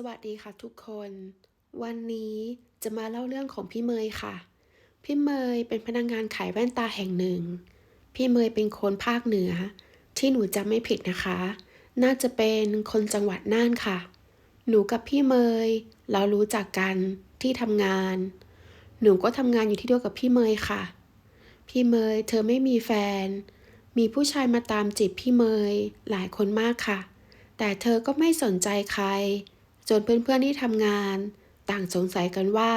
สวัสดีค่ะทุกคน วันนี้จะมาเล่าเรื่องของพี่เมยค่ะ พี่เมยเป็นพนักงานขายแว่นตาแห่งหนึ่ง พี่เมยเป็นคนภาคเหนือ ที่หนูจำไม่ผิดนะคะ น่าจะเป็นคนจังหวัดน่านค่ะ หนูกับพี่เมยเรารู้จักกันที่ทำงาน หนูก็ทำงานอยู่ที่เดียวกับพี่เมยค่ะ พี่เมยเธอไม่มีแฟน มีผู้ชายมาตามจีบพี่เมยหลายคนมากค่ะ แต่เธอก็ไม่สนใจใคร จนเพื่อนๆที่ทำงาน ต่างสงสัยกันว่า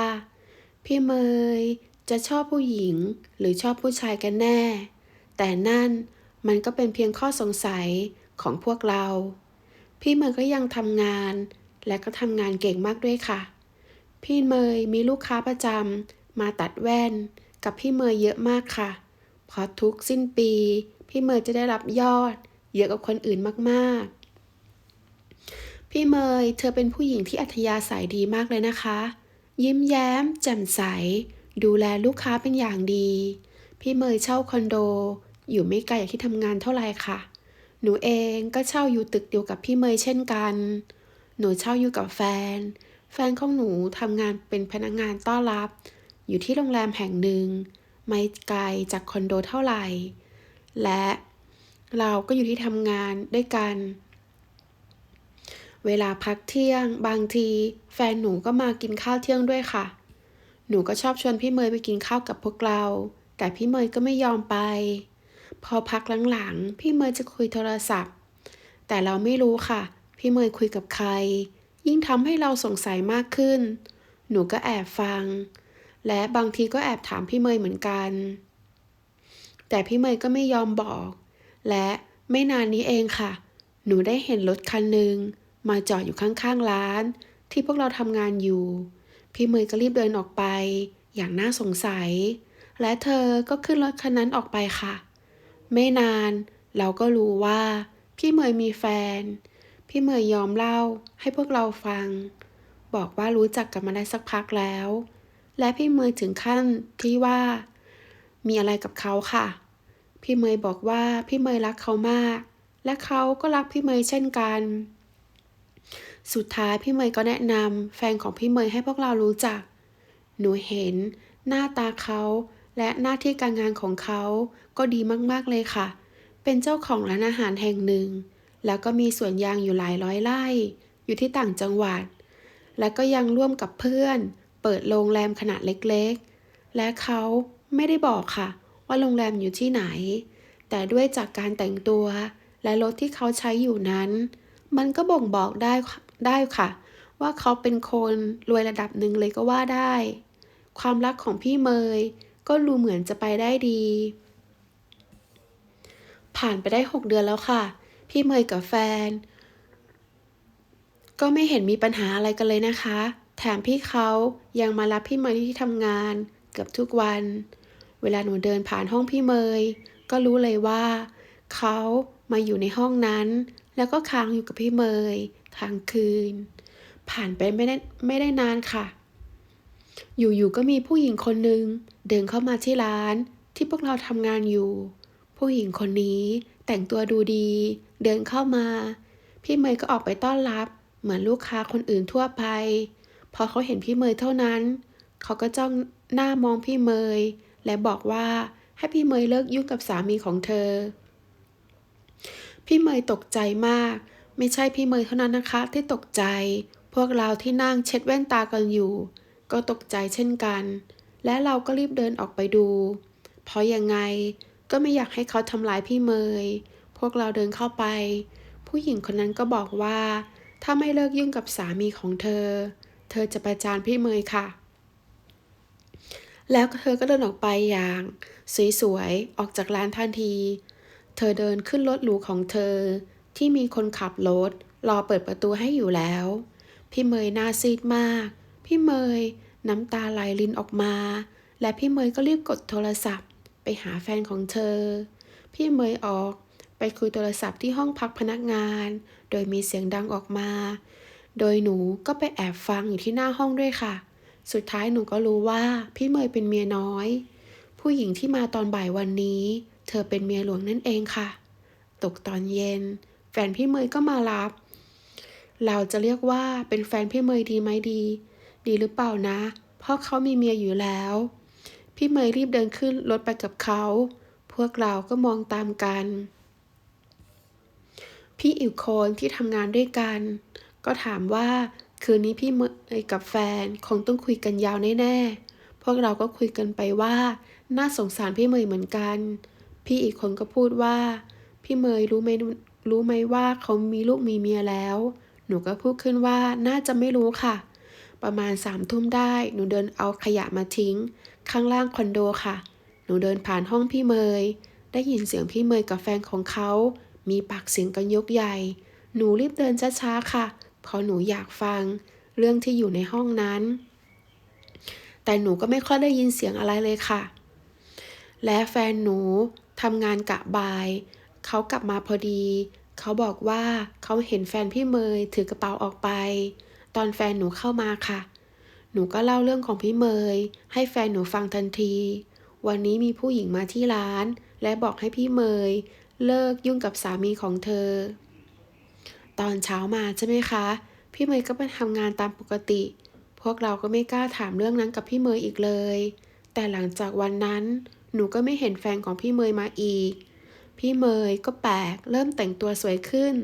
พี่เมยจะชอบผู้หญิงหรือชอบผู้ชายกันแน่ แต่นั่นมันก็เป็นเพียงข้อสงสัยของพวกเรา พี่เมยก็ยังทำงาน และก็ทำงานเก่งมากด้วยค่ะ พี่เมยมีลูกค้าประจำมาตัดแว่น กับพี่เมยเยอะมากค่ะเพราะทุกสิ้นปี พี่เมยจะได้รับยอด เยอะกว่าคนอื่นมากๆ พี่เมยเธอเป็นผู้หญิงที่อัธยาศัยดีมากเลยนะคะ ยิ้มแย้ม แจ่มใส ดูแลลูกค้าเป็นอย่างดี พี่เมยเช่าคอนโด อยู่ไม่ไกลจากที่ทำงานเท่าไหร่ค่ะ หนูเองก็เช่าอยู่ตึกเดียวกับพี่เมยเช่นกัน หนูเช่าอยู่กับแฟน แฟนของหนูทำงานเป็นพนักงานต้อนรับ อยู่ที่โรงแรมแห่งหนึ่ง ไม่ไกลจากคอนโดเท่าไหร่ และเราก็อยู่ที่ทำงานด้วยกัน เวลาพักเที่ยง บางที แฟนหนูก็มากินข้าวเที่ยงด้วยค่ะ หนูก็ชอบชวนพี่เมย์ไปกินข้าวกับพวกเรา แต่พี่เมย์ก็ไม่ยอมไป พอพักหลังๆ พี่เมย์จะคุยโทรศัพท์ แต่เราไม่รู้ค่ะ พี่เมย์คุยกับใคร ยิ่งทำให้เราสงสัยมากขึ้น หนูก็แอบฟัง และบางทีก็แอบถามพี่เมย์เหมือนกัน แต่พี่เมย์ก็ไม่ยอมบอก และไม่นานนี้เองค่ะ หนูได้เห็นรถคันหนึ่ง มาจอดอยู่ข้างๆร้าน ที่พวกเราทำงานอยู่ พี่เมย์ก็รีบเดินออกไป อย่างน่าสงสัย และเธอก็ขึ้นรถคันนั้นออกไปค่ะ ไม่นานเราก็รู้ว่า พี่เมย์มีแฟน พี่เมย์ยอมเล่าให้พวกเราฟัง บอกว่ารู้จักกันมาได้สักพักแล้ว และพี่เมย์ถึงขั้นที่ว่า มีอะไรกับเขาค่ะ พี่เมย์บอกว่าพี่เมย์รักเขามาก และเขาก็รักพี่เมย์เช่นกัน สุดท้ายพี่เมย์ก็แนะนำแฟนของพี่เมย์ให้พวกเรารู้จัก หนูเห็น หน้าตาเขาและหน้าที่การงานของเขาก็ดีมากๆเลยค่ะ เป็นเจ้าของร้านอาหารแห่งหนึ่ง แล้วก็มีสวนยางอยู่หลายร้อยไร่ อยู่ที่ต่างจังหวัด และก็ยังร่วมกับเพื่อน เปิดโรงแรมขนาดเล็กๆ และเขาไม่ได้บอกค่ะ ว่าโรงแรมอยู่ที่ไหน แต่ด้วยจากการแต่งตัวและรถที่เขาใช้อยู่นั้น มันก็บ่งบอกได้ ได้ค่ะ ว่าเขาเป็นคนรวยระดับหนึ่งเลยก็ว่าได้ ความรักของพี่เมยก็ดูเหมือนจะไปได้ดี ผ่านไปได้ 6 เดือนแล้วค่ะ พี่เมยกับแฟน ก็ไม่เห็นมีปัญหาอะไรกันเลยนะคะ แถมพี่เขายังมารับพี่เมยที่ทำงานเกือบทุกวัน เวลาหนูเดินผ่านห้องพี่เมย ก็รู้เลยว่า เขามาอยู่ในห้องนั้น แล้วก็ค้างอยู่กับพี่เมย ทั้งคืน ผ่านไปไม่ได้ไม่ได้นานค่ะ อยู่ๆก็มีผู้หญิงคนหนึ่งเดินเข้ามาที่ร้านที่พวกเราทำงานอยู่ ผู้หญิงคนนี้แต่งตัวดูดี เดินเข้ามา พี่เมย์ก็ออกไปต้อนรับ เหมือนลูกค้าคนอื่นทั่วไป พอเขาเห็นพี่เมย์เท่านั้น เขาก็จ้องหน้ามองพี่เมย์และบอกว่าให้พี่เมย์เลิกยุ่งกับสามีของเธอ พี่เมย์ตกใจมาก ไม่ใช่พี่เมยเท่านั้นนะคะที่ตกใจ พวกเราที่นั่งเช็ดแว่นตากันอยู่ ก็ตกใจเช่นกัน และเราก็รีบเดินออกไปดู เพราะยังไงก็ไม่อยากให้เขาทำร้ายพี่เมยพวกเราเดินเข้าไป ผู้หญิงคนนั้นก็บอกว่า ถ้าไม่เลิกยุ่งกับสามีของเธอ เธอจะประจานพี่เมยค่ะ แล้วเธอก็เดินออกไปอย่างสวยๆ ออกจากร้านทันที เธอเดินขึ้นรถหรูของเธอ ที่มีคนขับรถรอเปิดประตูให้อยู่แล้ว พี่เมยหน้าซีดมาก พี่เมยน้ำตาไหลรินออกมา และพี่เมยก็รีบกดโทรศัพท์ ไปหาแฟนของเธอ พี่เมยออกไปคุยโทรศัพท์ที่ห้องพักพนักงาน โดยมีเสียงดังออกมา โดยหนูก็ไปแอบฟังอยู่ที่หน้าห้องด้วยค่ะ สุดท้ายหนูก็รู้ว่าพี่เมยเป็นเมียน้อย ผู้หญิงที่มาตอนบ่ายวันนี้ เธอเป็นเมียหลวงนั่นเองค่ะ ตกตอนเย็น แฟนพี่เมยก็มารับ เราจะเรียกว่าเป็นแฟนพี่เมยดีไหมดี ดีหรือเปล่านะ เพราะเขามีเมียอยู่แล้ว พี่เมยรีบเดินขึ้นรถไปกับเขา พวกเราก็มองตามกัน พี่อีกคนที่ทำงานด้วยกัน ก็ถามว่าคืนนี้พี่เมยกับแฟนคงต้องคุยกันยาวแน่ๆ พวกเราก็คุยกันไปว่า น่าสงสารพี่เมยเหมือนกัน พี่อีกคนก็พูดว่า พี่เมยรู้ไหม รู้ไหมว่าเขามีลูกมีเมียแล้ว หนูก็พูดขึ้นว่าน่าจะไม่รู้ค่ะ ประมาณสามทุ่มได้ หนูเดินเอาขยะมาทิ้ง ข้างล่างคอนโดค่ะ หนูเดินผ่านห้องพี่เมย ได้ยินเสียงพี่เมยกับแฟนของเขา มีปากเสียงกันยกใหญ่ หนูรีบเดินช้าๆค่ะ เพราะหนูอยากฟัง เรื่องที่อยู่ในห้องนั้น แต่หนูก็ไม่ค่อยได้ยินเสียงอะไรเลยค่ะ และแฟนหนูทำงานกะบ่าย เขากลับมาพอดี เขาบอกว่าเขาเห็นแฟนพี่เมยถือกระเป๋าออกไป ตอนแฟนหนูเข้ามาค่ะ หนูก็เล่าเรื่องของพี่เมย ให้แฟนหนูฟังทันที วันนี้มีผู้หญิงมาที่ร้าน และบอกให้พี่เมย เลิกยุ่งกับสามีของเธอ ตอนเช้ามาใช่ไหมคะ พี่เมยก็ไปทำงานตามปกติ พวกเราก็ไม่กล้าถามเรื่องนั้นกับพี่เมยอีกเลย แต่หลังจากวันนั้น หนูก็ไม่เห็นแฟนของพี่เมยมาอีก พี่เมยก็แปลกเริ่มแต่งตัวสวยขึ้น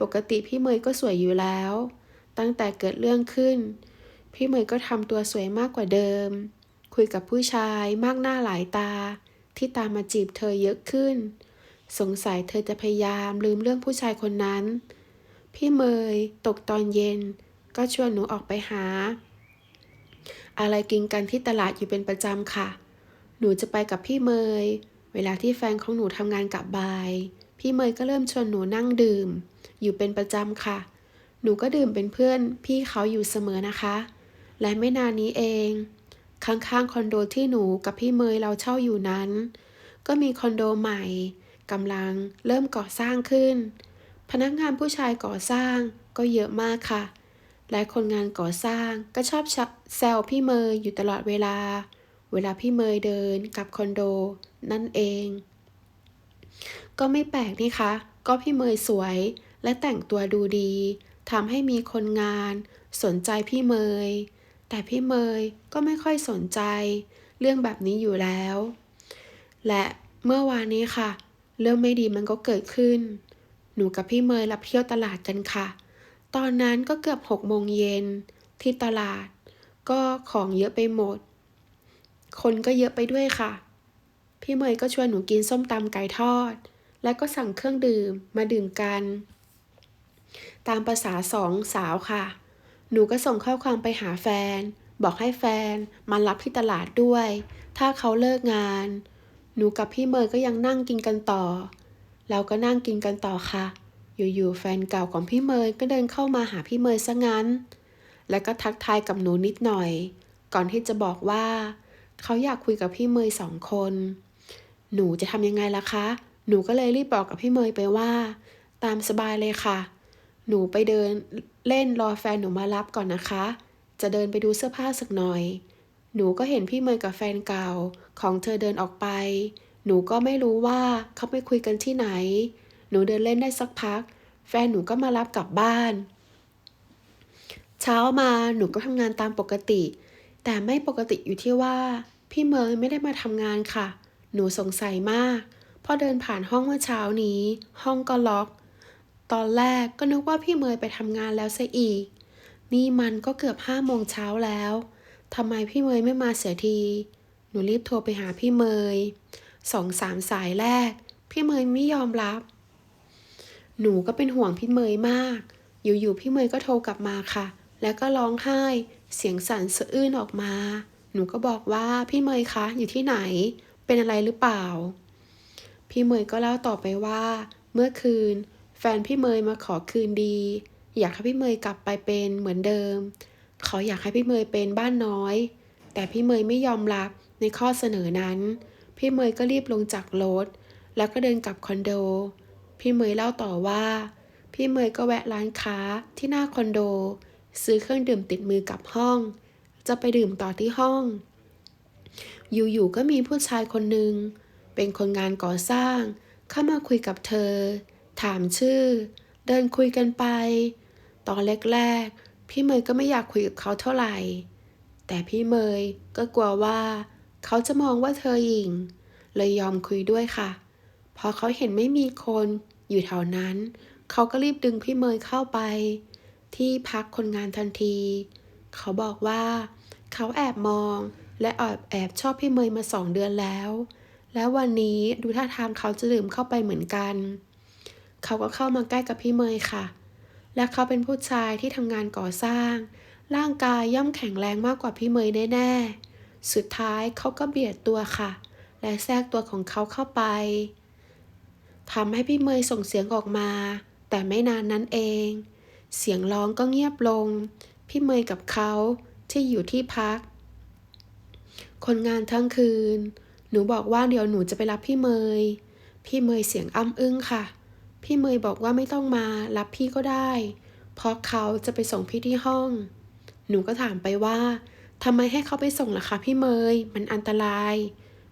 ปกติพี่เมยก็สวยอยู่แล้ว ตั้งแต่เกิดเรื่องขึ้น พี่เมยก็ทำตัวสวยมากกว่าเดิม คุยกับผู้ชายมากหน้าหลายตา ที่ตามมาจีบเธอเยอะขึ้น สงสัยเธอจะพยายามลืมเรื่องผู้ชายคนนั้น พี่เมยตกตอนเย็น ก็ชวนหนูออกไปหา อะไรกินกันที่ตลาดอยู่เป็นประจำค่ะ หนูจะไปกับพี่เมย เวลาที่แฟนของหนูทำงานกลับบ่าย พี่เมย์ก็เริ่มชวนหนูนั่งดื่ม อยู่เป็นประจำค่ะ หนูก็ดื่มเป็นเพื่อน พี่เขาอยู่เสมอนะคะ และไม่นานนี้เอง ข้างๆคอนโดที่หนูกับพี่เมย์เราเช่าอยู่นั้น ก็มีคอนโดใหม่กำลังเริ่มก่อสร้างขึ้น พนักงานผู้ชายก่อสร้างก็เยอะมากค่ะ และคนงานก่อสร้างก็ชอบแซวพี่เมย์อยู่ตลอดเวลา เวลาพี่เมยเดินกลับคอนโด นั่นเอง ก็ไม่แปลกนี่คะ ก็พี่เมยสวยและแต่งตัวดูดีทำให้มีคนงาน สนใจพี่เมย แต่พี่เมยก็ไม่ค่อยสนใจ เรื่องแบบนี้อยู่แล้ว และเมื่อวานนี้ค่ะ เรื่องไม่ดีมันก็เกิดขึ้น หนูกับพี่เมยรับเที่ยวตลาดกันค่ะ ตอนนั้นก็เกือบหกโมงเย็นที่ตลาด ก็ของเยอะไปหมด คนก็เยอะไปด้วยค่ะ พี่เมยก็ชวนหนูกินส้มตำไก่ทอด แล้วก็สั่งเครื่องดื่มมาดื่มกัน ตามภาษาสองสาวค่ะ หนูก็ส่งข้อความไปหาแฟน บอกให้แฟนมารับที่ตลาดด้วย ถ้าเขาเลิกงาน หนูกับพี่เมย์ก็ยังนั่งกินกันต่อ เราก็นั่งกินกันต่อค่ะ อยู่ๆแฟนเก่าของพี่เมย์ก็เดินเข้ามาหาพี่เมย์ซะงั้น แล้วก็ทักทายกับหนูนิดหน่อย ก่อนที่จะบอกว่า เขาอยากคุยกับพี่เมย์สองคน หนูจะทำยังไงล่ะคะ หนูก็เลยรีบบอกกับพี่เมย์ไปว่า ตามสบายเลยค่ะ หนูไปเดินเล่นรอแฟนหนูมารับก่อนนะคะ จะเดินไปดูเสื้อผ้าสักหน่อย หนูก็เห็นพี่เมย์กับแฟนเก่าของเธอเดินออกไป หนูก็ไม่รู้ว่าเขาไปคุยกันที่ไหน หนูเดินเล่นได้สักพัก แฟนหนูก็มารับกลับบ้าน เช้ามาหนูก็ทำงานตามปกติ แต่ไม่ปกติอยู่ที่ว่า พี่เมย์ไม่ได้มาทำงานค่ะ หนูสงสัยมากพอเดินผ่านห้องเมื่อเช้านี้ ห้องก็ล็อก ตอนแรกก็นึกว่าพี่เมย์ไปทำงานแล้วซะอีก นี่มันก็เกือบห้าโมงเช้าแล้วทำไมพี่เมย์ไม่มาเสียที หนูรีบโทรไปหาพี่เมย์สองสามสายแรก พี่เมย์ไม่ยอมรับ หนูก็เป็นห่วงพี่เมย์มาก อยู่ๆพี่เมย์ก็โทรกลับมาค่ะ แล้วก็ร้องไห้ เสียงสั่นสะอื้นออกมา หนูก็บอกว่าพี่เมยคะ อยู่ที่ไหน เป็นอะไรหรือเปล่า พี่เมยก็เล่าต่อไปว่า เมื่อคืน แฟนพี่เมยมาขอคืนดี อยากให้พี่เมยกลับไปเป็นเหมือนเดิม เขาอยากให้พี่เมยเป็นบ้านน้อย แต่พี่เมยไม่ยอมรับในข้อเสนอนั้น พี่เมยก็รีบลงจากรถ แล้วก็เดินกลับคอนโด พี่เมยเล่าต่อว่า พี่เมยก็แวะร้านค้าที่หน้าคอนโด ซื้อเครื่องดื่มติดมือกลับห้อง จะไปดื่มต่อที่ห้อง อยู่ๆก็มีผู้ชายคนหนึ่งเป็นคนงานก่อสร้าง เข้ามาคุยกับเธอ ถามชื่อ เดินคุยกันไป ตอนแรกๆ พี่เมย์ก็ไม่อยากคุยกับเขาเท่าไหร่ แต่พี่เมย์ก็กลัวว่า เขาจะมองว่าเธอหยิ่ง เลยยอมคุยด้วยค่ะ พอเขาเห็นไม่มีคนอยู่แถวนั้น เขาก็รีบดึงพี่เมย์เข้าไป ที่พักคนงานทันที เขาบอกว่า เขาแอบมองและแอบแอบชอบพี่เมย์มาสองเดือนแล้ว แล้ววันนี้ดูท่าทางเขาจะดื่มเข้าไปเหมือนกัน เขาก็เข้ามาใกล้กับพี่เมย์ค่ะ และเขาเป็นผู้ชายที่ทำงานก่อสร้าง ร่างกายย่อมแข็งแรงมากกว่าพี่เมย์แน่ๆ สุดท้ายเขาก็เบียดตัวค่ะ และแทรกตัวของเขาเข้าไปทำให้พี่เมย์ส่งเสียงออกมา แต่ไม่นานนั้นเอง เสียงร้องก็เงียบลง พี่เมย์กับเขาที่อยู่ที่พัก คนงานทั้งคืน หนูบอกว่าเดี๋ยวหนูจะไปรับพี่เมย์ พี่เมย์เสียงอ้ำอึ้งค่ะ พี่เมย์บอกว่าไม่ต้องมารับพี่ก็ได้ เพราะเขาจะไปส่งพี่ที่ห้อง หนูก็ถามไปว่าทำไมให้เขาไปส่งล่ะคะพี่เมย์มันอันตราย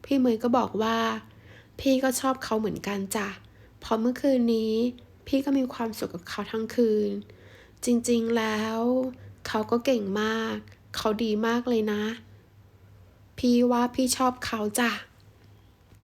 พี่เมย์ก็บอกว่า พี่ก็ชอบเขาเหมือนกันจ้ะเพราะเมื่อคืนนี้ พี่ก็มีความสุขกับเขาทั้งคืน จริงๆแล้ว เขาก็เก่งมาก เขาดีมากเลยนะ พี่ว่าพี่ชอบเขาจ้ะ